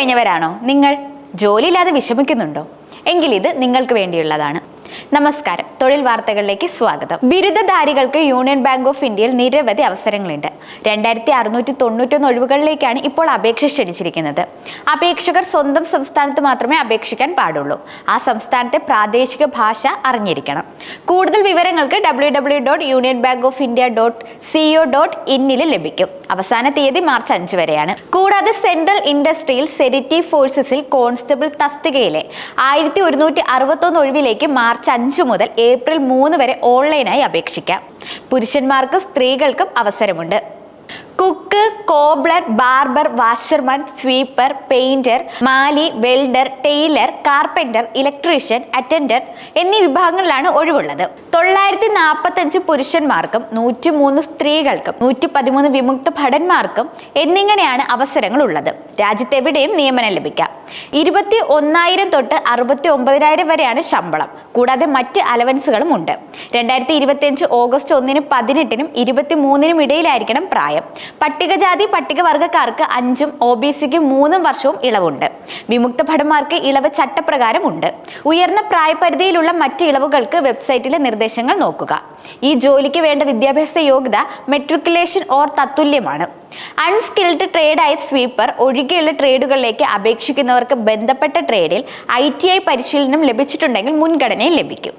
കഴിഞ്ഞവരാണോ? നിങ്ങൾ ജോലിയില്ലാതെ വിഷമിക്കുന്നുണ്ടോ? എങ്കിൽ ഇത് നിങ്ങൾക്ക് വേണ്ടിയുള്ളതാണ്. നമസ്കാരം. തൊഴിൽ വാർത്തകളിലേക്ക് സ്വാഗതം. ബിരുദധാരികൾക്ക് യൂണിയൻ ബാങ്ക് ഓഫ് ഇന്ത്യയിൽ നിരവധി അവസരങ്ങളുണ്ട്. രണ്ടായിരത്തി അറുന്നൂറ്റി തൊണ്ണൂറ്റൊന്ന് ഒഴിവുകളിലേക്കാണ് ഇപ്പോൾ അപേക്ഷ ക്ഷണിച്ചിരിക്കുന്നത്. അപേക്ഷകർ സ്വന്തം സംസ്ഥാനത്ത് മാത്രമേ അപേക്ഷിക്കാൻ പാടുള്ളൂ. ആ സംസ്ഥാനത്തെ പ്രാദേശിക ഭാഷ അറിഞ്ഞിരിക്കണം. കൂടുതൽ വിവരങ്ങൾക്ക് W W dot union bank of India dot CO dot ഇന്നിൽ ലഭിക്കും. അവസാന തീയതി മാർച്ച് അഞ്ച് വരെയാണ്. കൂടാതെ സെൻട്രൽ ഇൻഡസ്ട്രിയിൽ സെരിറ്റി ഫോഴ്സസിൽ കോൺസ്റ്റബിൾ തസ്തികയിലെ ആയിരത്തി ഒരുന്നൂറ്റി അറുപത്തൊന്ന് ഒഴിവിലേക്ക് മാർച്ച് അഞ്ച് മുതൽ ഏപ്രിൽ മൂന്ന് വരെ ഓൺലൈനായി അപേക്ഷിക്കാം. പുരുഷന്മാർക്കും സ്ത്രീകൾക്കും അവസരമുണ്ട്. Cook cobbler barber washerman sweeper painter മാലി welder tailor carpenter electrician attender എന്നീ വിഭാഗങ്ങളിലാണ് ഒഴിവുള്ളത്. തൊള്ളായിരത്തി നാൽപ്പത്തഞ്ച് പുരുഷന്മാർക്കും നൂറ്റി മൂന്ന് സ്ത്രീകൾക്കും നൂറ്റി പതിമൂന്ന് വിമുക്ത ഭടന്മാർക്കും എന്നിങ്ങനെയാണ് അവസരങ്ങൾ ഉള്ളത് രാജ്യത്തെവിടെയും നിയമനം ലഭിക്കാം. ഇരുപത്തി ഒന്നായിരം തൊട്ട് അറുപത്തി ഒമ്പതിനായിരം വരെയാണ് ശമ്പളം. കൂടാതെ മറ്റ് അലവൻസുകളും ഉണ്ട്. രണ്ടായിരത്തി ഇരുപത്തിയഞ്ച് ഓഗസ്റ്റ് ഒന്നിനും പതിനെട്ടിനും ഇരുപത്തി മൂന്നിനും ഇടയിലായിരിക്കണം പ്രായം. പട്ടികജാതി പട്ടികവർഗക്കാർക്ക് അഞ്ചും ഒ ബി സിക്ക് മൂന്നും വർഷവും ഇളവുണ്ട്. വിമുക്ത ഭടന്മാർക്ക് ഇളവ് ചട്ടപ്രകാരം ഉണ്ട് ഉയർന്ന പ്രായപരിധിയിലുള്ള മറ്റ് ഇളവുകൾക്ക് വെബ്സൈറ്റിലെ നിർദ്ദേശങ്ങൾ നോക്കുക. ഈ ജോലിക്ക് വേണ്ട വിദ്യാഭ്യാസ യോഗ്യത മെട്രിക്കുലേഷൻ ഓർ തത്തുല്യമാണ്. അൺസ്കിൽഡ് ട്രേഡ് ട്രേഡായ സ്വീപ്പർ ഒഴികെയുള്ള ട്രേഡുകളിലേക്ക് അപേക്ഷിക്കുന്നവർക്ക് ബന്ധപ്പെട്ട ട്രേഡിൽ ഐ ടി ഐ പരിശീലനം ലഭിച്ചിട്ടുണ്ടെങ്കിൽ മുൻഗണനയും ലഭിക്കും.